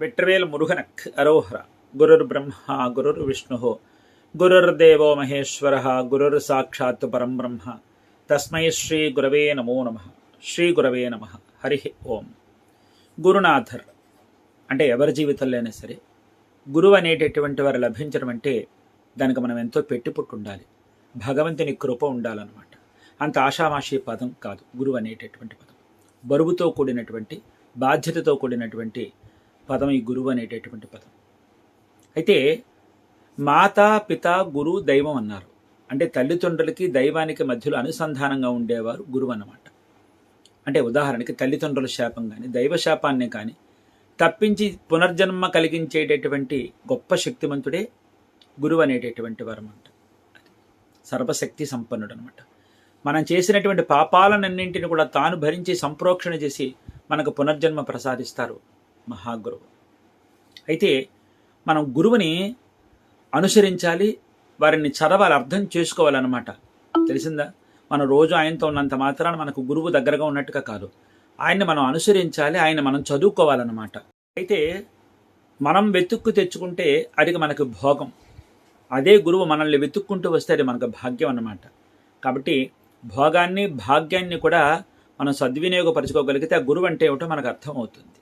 வெற்றிவேல் முருகனக் அரோஹரா అరోహర. గురుర్ బ్రహ్మ గురుర్ குருர் தேவோ మహేశ్వర குருர் సాక్షాత్ పరం బ్రహ్మ. తస్మై శ్రీ குரவே నమో நம శ్రీ గురవే నమ. హరి ఓం. గురునాథర్ అంటే ఎవరి జీవితంలోనే సరే గురువు అనేటటువంటి వారు లభించడం అంటే దానికి మనం ఎంతో పెట్టుపుట్టు ఉండాలి. భగవంతుని కృప ఉండాలన్నమాట. అంత ఆషామాషి పదం కాదు. గురువు అనేటటువంటి పదం. బరువుతో కూడినటువంటి బాధ్యతతో కూడినటువంటి పదం ఈ గురువు అనేటటువంటి పదం. అయితే మాతా పిత గురు దైవం అన్నారు. అంటే తల్లిదండ్రులకి దైవానికి మధ్యలో అనుసంధానంగా ఉండేవారు గురువు అన్నమాట. అంటే ఉదాహరణకి తల్లిదండ్రుల శాపం కానీ దైవ శాపాన్ని కానీ తప్పించి పునర్జన్మ కలిగించేటటువంటి గొప్ప శక్తిమంతుడే గురువు అనేటటువంటి వారు అంట సర్వశక్తి సంపన్నుడు అనమాట మనం చేసినటువంటి పాపాలన్నింటిని కూడా తాను భరించి సంప్రోక్షణ చేసి మనకు పునర్జన్మ ప్రసాదిస్తారు. మహాగురువు. అయితే మనం గురువుని అనుసరించాలి వారిని చదవాలి అర్థం చేసుకోవాలన్నమాట. తెలిసిందా? మనం రోజు ఆయనతో ఉన్నంత మాత్రాన మనకు గురువు దగ్గరగా ఉన్నట్టుగా కాదు. ఆయన్ని మనం అనుసరించాలి ఆయన మనం చదువుకోవాలన్నమాట. అయితే మనం వెతుక్కు తెచ్చుకుంటే అది మనకు భోగం. అదే గురువు మనల్ని వెతుక్కుంటూ వస్తే అది మనకు భాగ్యం అన్నమాట. కాబట్టి భోగాన్ని భాగ్యాన్ని కూడా మనం సద్వినియోగపరచుకోగలిగితే ఆ గురువు అంటే ఏమిటో మనకు అర్థమవుతుంది.